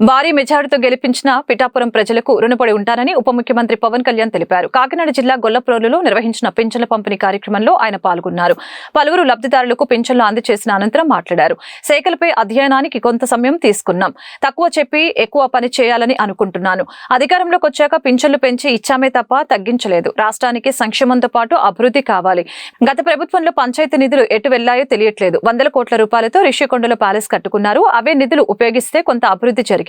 భారీ మెజారిటీతో గెలిపించిన పిఠాపురం ప్రజలకు రుణపడి ఉంటానని ఉప ముఖ్యమంత్రి పవన్ కళ్యాణ్ తెలిపారు. కాకినాడ జిల్లా గొల్లప్రోలులో నిర్వహించిన పింఛన్ల పంపిణీ కార్యక్రమంలో ఆయన పాల్గొన్నారు. పలువురు లబ్ధిదారులకు పింఛన్లు అందజేసిన అనంతరం మాట్లాడారు. శాఖలపై అధ్యయనానికి కొంత సమయం తీసుకున్నాం. తక్కువ చెప్పి ఎక్కువ పని చేయాలని అనుకుంటున్నాను. అధికారంలోకి వచ్చాక పింఛన్లు పెంచి ఇచ్చామే తప్ప తగ్గించలేదు. రాష్ట్రానికి సంక్షేమంతో పాటు అభివృద్ధి కావాలి. గత ప్రభుత్వంలో పంచాయతీ నిధులు ఎటు వెళ్ళాయో తెలియట్లేదు. వందల కోట్ల రూపాయలతో రిషికొండలో ప్యాలెస్ కట్టుకున్నారు. అవే నిధులు ఉపయోగిస్తే కొంత అభివృద్ధి జరిగింది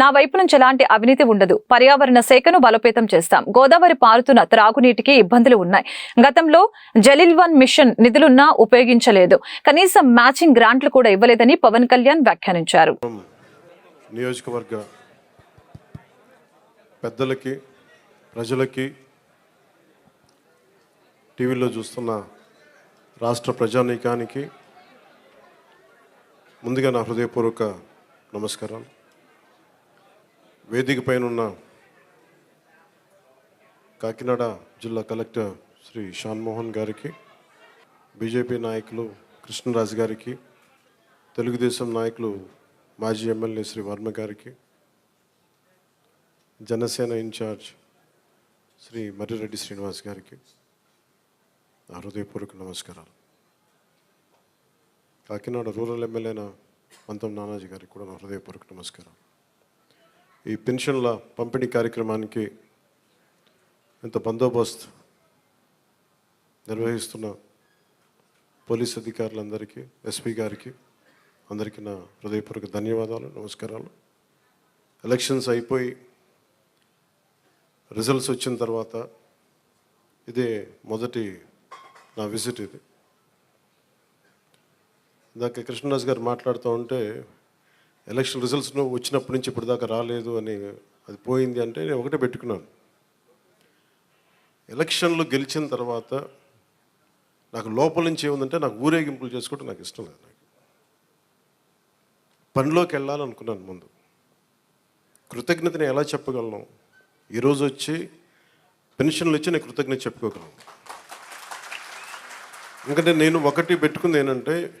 నా వైపు నుంచి ఎలాంటి అవినీతి ఉండదు. పర్యావరణ శాఖను బలోపేతం చేస్తాం. గోదావరి పారుతున్న త్రాగునీటికి ఇబ్బందులు ఉన్నాయి. గతంలో జలిల్ వన్ మిషన్ నిధులున్నా ఉపయోగించలేదు. కనీసం మ్యాచింగ్ గ్రాంట్లు కూడా ఇవ్వలేదని పవన్ కళ్యాణ్ వ్యాఖ్యానించారు. నియోజకవర్గ పెద్దలకి ప్రజలకి టీవీలో చూస్తున్న రాష్ట్ర ప్రజానీకానికి ముందుగా నా హృదయపూర్వక నమస్కారాలు. వేదిక పైన ఉన్న కాకినాడ జిల్లా కలెక్టర్ శ్రీ షాన్మోహన్ గారికి బీజేపీ నాయకులు కృష్ణరాజు గారికి తెలుగుదేశం నాయకులు మాజీ ఎమ్మెల్యే శ్రీ వర్మ గారికి జనసేన ఇన్ఛార్జ్ శ్రీ మర్రిరెడ్డి శ్రీనివాస్ గారికి నా హృదయపూర్వక నమస్కారాలు. కాకినాడ రూరల్ ఎమ్మెల్యేన పంతం నానాజీ గారికి కూడా నా హృదయపూర్వక నమస్కారం ఈ పెన్షన్ల పంపిణీ కార్యక్రమానికి ఇంత బందోబస్తు నిర్వహిస్తున్న పోలీస్ అధికారులందరికీ ఎస్పీ గారికి అందరికీ నా హృదయపూర్వక ధన్యవాదాలు నమస్కారాలు. ఎలక్షన్స్ అయిపోయి రిజల్ట్స్ వచ్చిన తర్వాత ఇదే మొదటి నా విజిట్ ఇది. ఇందాక కృష్ణరాజు గారు మాట్లాడుతూ ఉంటే ఎలక్షన్ రిజల్ట్స్ వచ్చినప్పటి నుంచి ఇప్పటిదాకా దాకా రాలేదు అని అది పోయింది అంటే నేను ఒకటే పెట్టుకున్నాను. ఎలక్షన్లు గెలిచిన తర్వాత నాకు లోపల నుంచి ఏముందంటే నాకు ఊరేగింపులు చేసుకోవడం నాకు ఇష్టం లేదు నాకు. పనిలోకి వెళ్ళాలనుకున్నాను ముందు. కృతజ్ఞతని ఎలా చెప్పగలను? ఈరోజు వచ్చి పెన్షన్లు ఇచ్చి నేను కృతజ్ఞత చెప్పుకోగలను. ఎందుకంటే నేను ఒకటి పెట్టుకుంది ఏంటంటే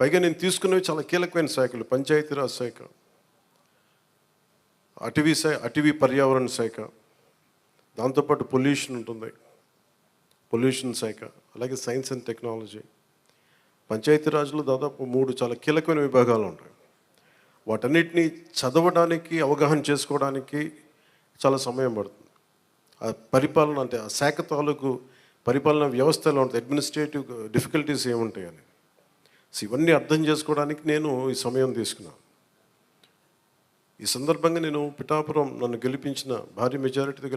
పైగా నేను తీసుకున్నవి చాలా కీలకమైన శాఖలు పంచాయతీరాజ్ శాఖ అటవీ శాఖ అటవీ పర్యావరణ శాఖ దాంతోపాటు పొల్యూషన్ ఉంటుంది. పొల్యూషన్ శాఖ అలాగే సైన్స్ అండ్ టెక్నాలజీ. పంచాయతీరాజ్లో దాదాపు మూడు చాలా కీలకమైన విభాగాలు ఉంటాయి. వాటన్నిటిని చదవడానికి అవగాహన చేసుకోవడానికి చాలా సమయం పడుతుంది. ఆ పరిపాలన అంటే ఆ శాఖ తాలూకు పరిపాలన వ్యవస్థలో ఉంటుంది అడ్మినిస్ట్రేటివ్ డిఫికల్టీస్ ఏముంటాయని. సో ఇవన్నీ అర్థం చేసుకోవడానికి నేను ఈ సమయం తీసుకున్నాను. ఈ సందర్భంగా నేను పిఠాపురం నన్ను గెలిపించిన భారీ మెజారిటీతో గెలిపి